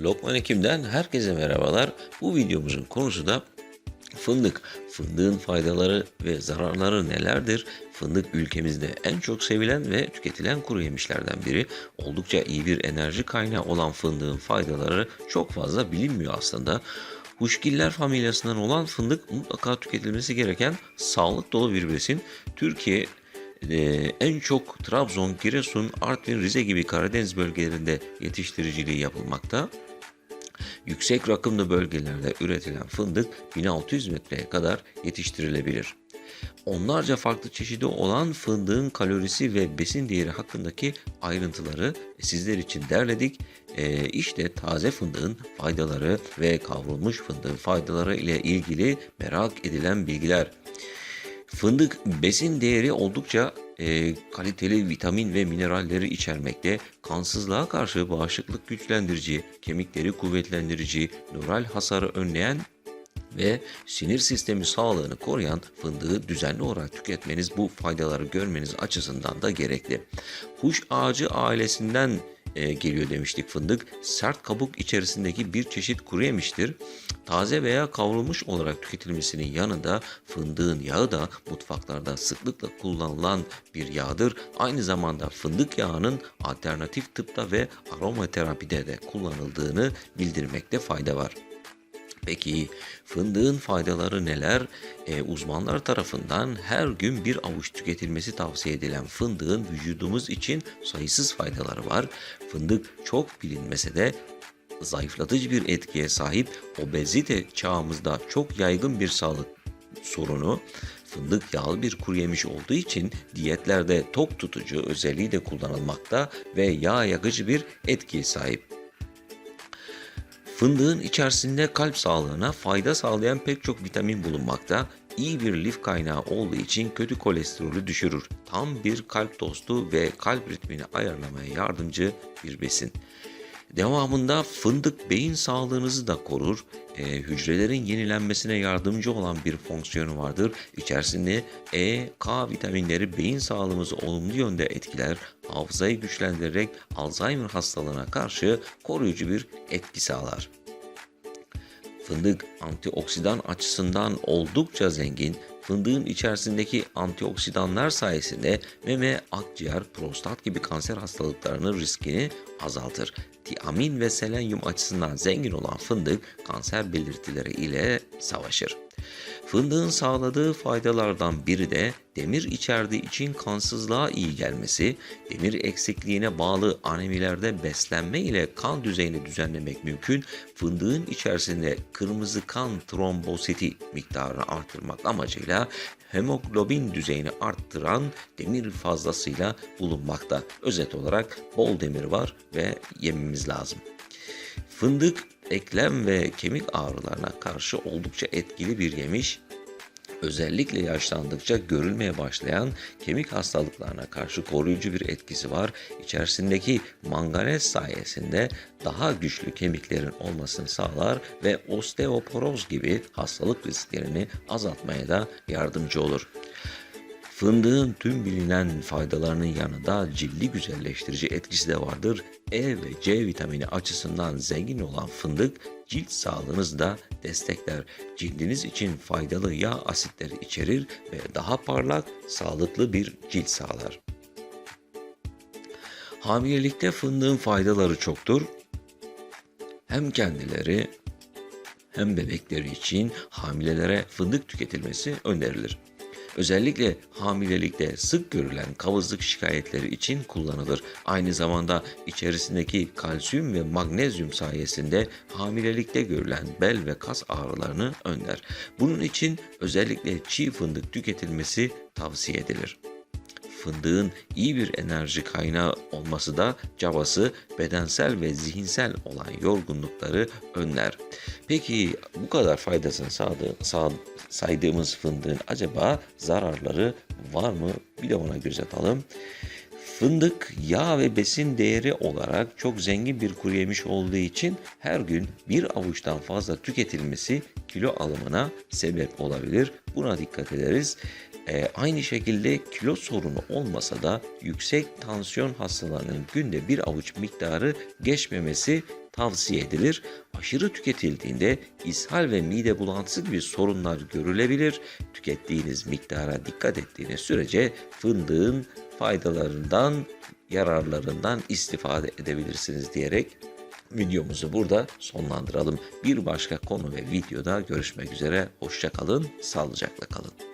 Lokman Hekim'den herkese merhabalar. Bu videomuzun konusu da fındık. Fındığın faydaları ve zararları nelerdir? Fındık ülkemizde en çok sevilen ve tüketilen kuru yemişlerden biri. Oldukça iyi bir enerji kaynağı olan fındığın faydaları çok fazla bilinmiyor aslında. Huşgiller familyasından olan fındık mutlaka tüketilmesi gereken sağlık dolu bir besin. Türkiye e, en çok Trabzon, Giresun, Artvin, Rize gibi Karadeniz bölgelerinde yetiştiriciliği yapılmakta. Yüksek rakımlı bölgelerde üretilen fındık 1600 metreye kadar yetiştirilebilir. Onlarca farklı çeşidi olan fındığın kalorisi ve besin değeri hakkındaki ayrıntıları sizler için derledik. Ee, işte taze fındığın faydaları ve kavrulmuş fındığın faydaları ile ilgili merak edilen bilgiler. Fındık besin değeri oldukça e, kaliteli vitamin ve mineralleri içermekte. Kansızlığa karşı bağışıklık güçlendirici, kemikleri kuvvetlendirici, nöral hasarı önleyen ve sinir sistemi sağlığını koruyan fındığı düzenli olarak tüketmeniz bu faydaları görmeniz açısından da gerekli. Huş ağacı ailesinden e, geliyor demiştik fındık. Sert kabuk içerisindeki bir çeşit kuru yemiştir. Taze veya kavrulmuş olarak tüketilmesinin yanında fındığın yağı da mutfaklarda sıklıkla kullanılan bir yağdır. Aynı zamanda fındık yağının alternatif tıpta ve aromaterapide de kullanıldığını bildirmekte fayda var. Peki fındığın faydaları neler? E, uzmanlar tarafından her gün bir avuç tüketilmesi tavsiye edilen fındığın vücudumuz için sayısız faydaları var. Fındık çok bilinmese de zayıflatıcı bir etkiye sahip obezite çağımızda çok yaygın bir sağlık sorunu. Fındık yağlı bir kuru yemiş olduğu için diyetlerde tok tutucu özelliği de kullanılmakta ve yağ yakıcı bir etkiye sahip. Fındığın içerisinde kalp sağlığına fayda sağlayan pek çok vitamin bulunmakta. İyi bir lif kaynağı olduğu için kötü kolesterolü düşürür. Tam bir kalp dostu ve kalp ritmini ayarlamaya yardımcı bir besin. Devamında fındık beyin sağlığınızı da korur. E, hücrelerin yenilenmesine yardımcı olan bir fonksiyonu vardır. İçerisinde E, K vitaminleri beyin sağlığımızı olumlu yönde etkiler. Hafızayı güçlendirerek Alzheimer hastalığına karşı koruyucu bir etki sağlar. Fındık antioksidan açısından oldukça zengin. Fındığın içerisindeki antioksidanlar sayesinde meme, akciğer, prostat gibi kanser hastalıklarının riskini azaltır. Tiamin ve selenyum açısından zengin olan fındık kanser belirtileri ile savaşır. Fındığın sağladığı faydalardan biri de demir içerdiği için kansızlığa iyi gelmesi, demir eksikliğine bağlı anemilerde beslenme ile kan düzeyini düzenlemek mümkün. Fındığın içerisinde kırmızı kan trombositi miktarını artırmak amacıyla hemoglobin düzeyini arttıran demir fazlasıyla bulunmakta. Özet olarak bol demir var ve yememiz lazım. Fındık eklem ve kemik ağrılarına karşı oldukça etkili bir yemiş. Özellikle yaşlandıkça görülmeye başlayan kemik hastalıklarına karşı koruyucu bir etkisi var. İçerisindeki manganez sayesinde daha güçlü kemiklerin olmasını sağlar ve osteoporoz gibi hastalık risklerini azaltmaya da yardımcı olur. Fındığın tüm bilinen faydalarının yanında cildi güzelleştirici etkisi de vardır. E ve C vitamini açısından zengin olan fındık cilt sağlığınızı da destekler. Cildiniz için faydalı yağ asitleri içerir ve daha parlak, sağlıklı bir cilt sağlar. Hamilelikte fındığın faydaları çoktur. Hem kendileri hem bebekleri için hamilelere fındık tüketilmesi önerilir. Özellikle hamilelikte sık görülen kavızlık şikayetleri için kullanılır. Aynı zamanda içerisindeki kalsiyum ve magnezyum sayesinde hamilelikte görülen bel ve kas ağrılarını önler. Bunun için özellikle çiğ fındık tüketilmesi tavsiye edilir fındığın iyi bir enerji kaynağı olması da cabası bedensel ve zihinsel olan yorgunlukları önler. Peki bu kadar faydasını sağdı, sağ, saydığımız fındığın acaba zararları var mı? Bir de ona göz atalım. Fındık yağ ve besin değeri olarak çok zengin bir kuru yemiş olduğu için her gün bir avuçtan fazla tüketilmesi kilo alımına sebep olabilir. Buna dikkat ederiz. Ee, aynı şekilde kilo sorunu olmasa da yüksek tansiyon hastalarının günde bir avuç miktarı geçmemesi tavsiye edilir. Aşırı tüketildiğinde ishal ve mide bulantısı gibi sorunlar görülebilir. Tükettiğiniz miktara dikkat ettiğiniz sürece fındığın faydalarından, yararlarından istifade edebilirsiniz diyerek videomuzu burada sonlandıralım. Bir başka konu ve videoda görüşmek üzere. Hoşça kalın, sağlıcakla kalın.